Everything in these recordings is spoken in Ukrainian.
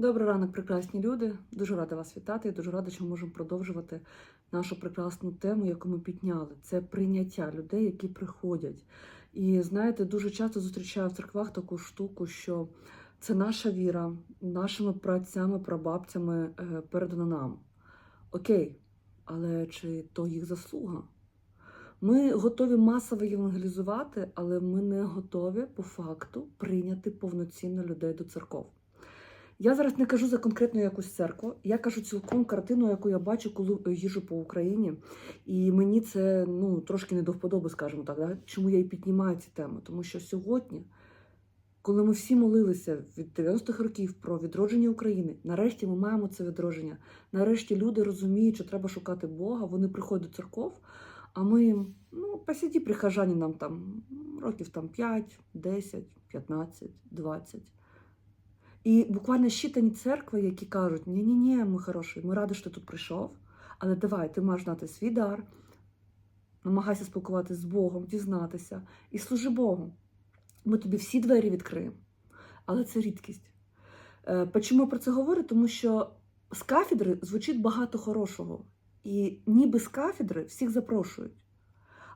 Добрий ранок, прекрасні люди. Дуже рада вас вітати. і Дуже рада, що ми можемо продовжувати нашу прекрасну тему, яку ми підняли. Це прийняття людей, які приходять. І знаєте, дуже часто зустрічаю в церквах таку штуку, що це наша віра, нашими працями, прабабцями е, передана нам. Окей, але чи то їх заслуга? Ми готові масово євангелізувати, але ми не готові по факту прийняти повноцінно людей до церков. Я зараз не кажу за конкретну якусь церкву, я кажу цілком картину, яку я бачу, коли їжу по Україні. І мені це ну, трошки не до вподоби, скажімо так. Да? Чому я і піднімаю ці теми? Тому що сьогодні, коли ми всі молилися від 90-х років про відродження України, нарешті ми маємо це відродження. Нарешті люди розуміють, що треба шукати Бога, вони приходять до церков, а ми ну, посіді прихожані нам там років там 5, 10, 15, 20. І буквально щитані церкви, які кажуть: ні ні ні ми хороший, ми раді, що ти тут прийшов, але давай, ти маєш знати свій дар, намагайся спілкуватися з Богом, дізнатися і служи Богу. Ми тобі всі двері відкриємо. Але це рідкість. Е, Чому я про це говорю? Тому що з кафедри звучить багато хорошого. І ніби з кафедри всіх запрошують.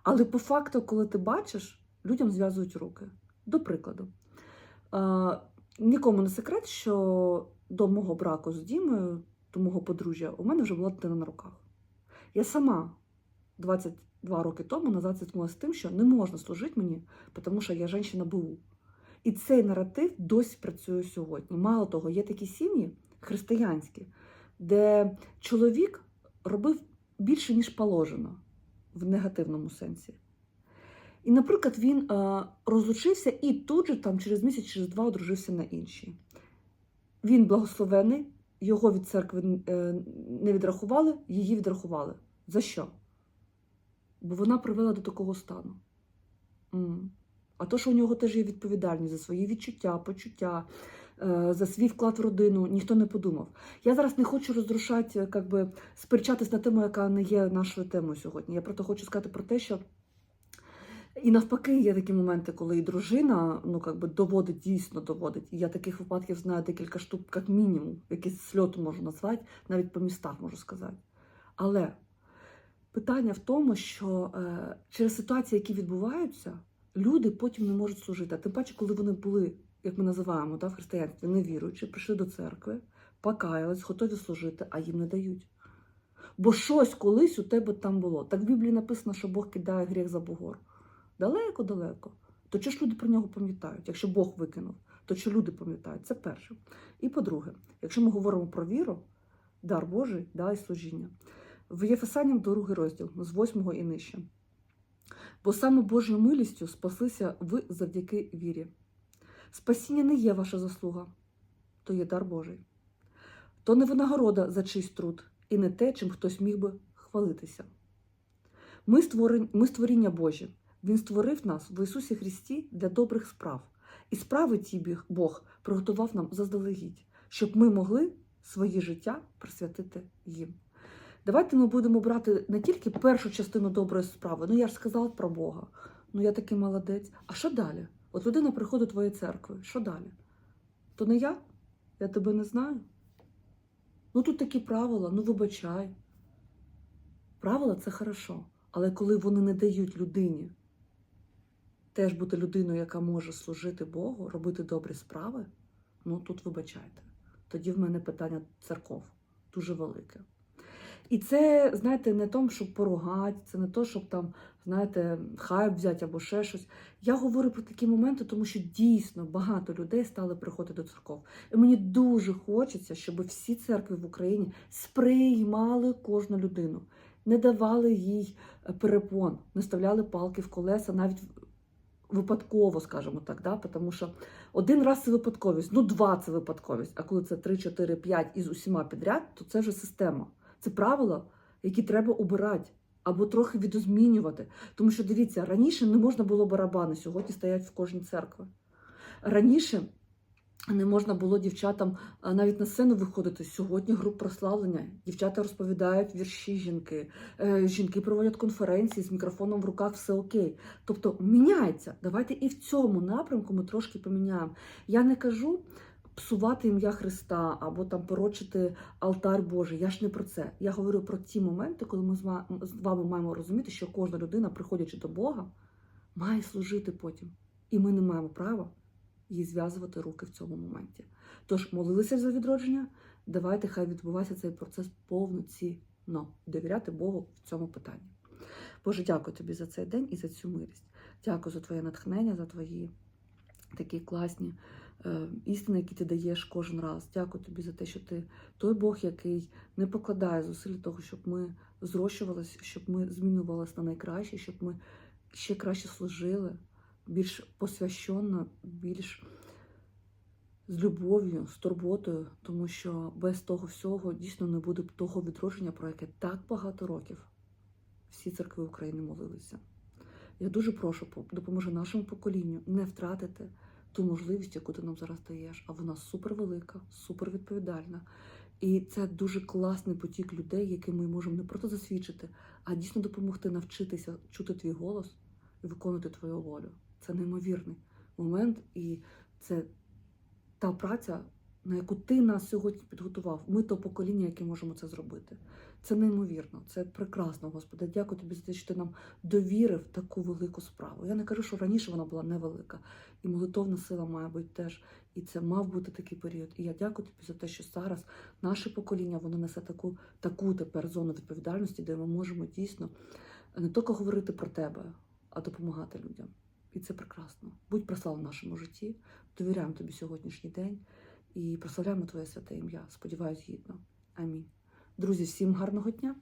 Але по факту, коли ти бачиш, людям зв'язують руки. До прикладу. Нікому не секрет, що до мого браку з Дімою, до мого подружжя, у мене вже була дитина на руках. Я сама 22 роки тому назад зіткнулася з тим, що не можна служити мені, тому що я жінка БУ. І цей наратив досі працює сьогодні. Мало того, є такі сім'ї християнські, де чоловік робив більше, ніж положено в негативному сенсі. І, наприклад, він е, розлучився і тут же, там, через місяць, через два одружився на іншій. Він благословений, його від церкви е, не відрахували, її відрахували. За що? Бо вона привела до такого стану. А то, що у нього теж є відповідальність за свої відчуття, почуття, е, за свій вклад в родину, ніхто не подумав. Я зараз не хочу розрушати, як сперечатись на тему, яка не є нашою темою сьогодні. Я просто хочу сказати про те, що. І навпаки, є такі моменти, коли і дружина ну, би, доводить, дійсно доводить. І я таких випадків знаю декілька штук, як мінімум, якийсь сльот можу назвати, навіть по містах можу сказати. Але питання в тому, що е, через ситуації, які відбуваються, люди потім не можуть служити. А тим паче, коли вони були, як ми називаємо да, в християнстві, невіруючі, прийшли до церкви, покаялись, готові служити, а їм не дають. Бо щось колись у тебе там було. Так в Біблії написано, що Бог кидає гріх за бугор. Далеко-далеко. То чи ж люди про нього пам'ятають? Якщо Бог викинув, то чи люди пам'ятають? Це перше. І по-друге, якщо ми говоримо про віру, дар Божий, да, і служіння, в Єфесанням другий розділ, з 8 і нижче. Бо саме Божою милістю спаслися ви завдяки вірі. Спасіння не є ваша заслуга, то є дар Божий. То не винагорода за чийсь труд і не те, чим хтось міг би хвалитися. Ми створіння Божі. Він створив нас в Ісусі Христі для добрих справ. І справи ті Бог приготував нам заздалегідь, щоб ми могли своє життя присвятити їм. Давайте ми будемо брати не тільки першу частину доброї справи. Ну я ж сказав про Бога. Ну я такий молодець. А що далі? От людина приходить до твоєї церкви. Що далі? То не я? Я тебе не знаю. Ну тут такі правила, ну вибачай. Правила це хорошо. Але коли вони не дають людині теж бути людиною, яка може служити Богу, робити добрі справи, ну тут вибачайте. Тоді в мене питання церков дуже велике. І це, знаєте, не тому, щоб поругати, це не то, щоб там, знаєте, хайп взяти або ще щось. Я говорю про такі моменти, тому що дійсно багато людей стали приходити до церков. І мені дуже хочеться, щоб всі церкви в Україні сприймали кожну людину, не давали їй перепон, не ставляли палки в колеса, навіть випадково, скажімо так, да? тому що один раз це випадковість, ну два це випадковість, а коли це 3, 4, 5 із усіма підряд, то це вже система. Це правила, які треба обирати або трохи відозмінювати. Тому що дивіться, раніше не можна було барабани, сьогодні стоять в кожній церкві. Раніше не можна було дівчатам навіть на сцену виходити. Сьогодні груп прославлення. Дівчата розповідають вірші жінки. Е, жінки проводять конференції з мікрофоном в руках, все окей. Тобто міняється. Давайте і в цьому напрямку ми трошки поміняємо. Я не кажу псувати ім'я Христа або там порочити алтар Божий. Я ж не про це. Я говорю про ті моменти, коли ми з вами маємо розуміти, що кожна людина, приходячи до Бога, має служити потім. І ми не маємо права їй зв'язувати руки в цьому моменті. Тож молилися за відродження. Давайте хай відбувається цей процес повноцінно. Довіряти Богу в цьому питанні. Боже, дякую тобі за цей день і за цю милість. Дякую за твоє натхнення, за твої такі класні е, істини, які ти даєш кожен раз. Дякую тобі за те, що ти той Бог, який не покладає зусиль того, щоб ми зрощувалися, щоб ми змінювалися на найкраще, щоб ми ще краще служили, більш посвященно, більш з любов'ю, з турботою, тому що без того всього дійсно не буде того відродження, про яке так багато років всі церкви України молилися. Я дуже прошу, по- допоможи нашому поколінню не втратити ту можливість, яку ти нам зараз даєш. А вона супервелика, супервідповідальна. І це дуже класний потік людей, яким ми можемо не просто засвідчити, а дійсно допомогти навчитися чути твій голос і виконувати твою волю. Це неймовірний момент, і це та праця, на яку ти нас сьогодні підготував. Ми то покоління, яке можемо це зробити. Це неймовірно, це прекрасно, Господи. Дякую тобі за те, що ти нам довірив таку велику справу. Я не кажу, що раніше вона була невелика, і молитовна сила має бути теж. І це мав бути такий період. І я дякую тобі за те, що зараз наше покоління воно несе таку, таку тепер зону відповідальності, де ми можемо дійсно не тільки говорити про тебе, а допомагати людям. І це прекрасно. Будь прослав в нашому житті. Довіряємо тобі сьогоднішній день і прославляємо Твоє святе ім'я. Сподіваюсь, гідно. Амінь. Друзі, всім гарного дня!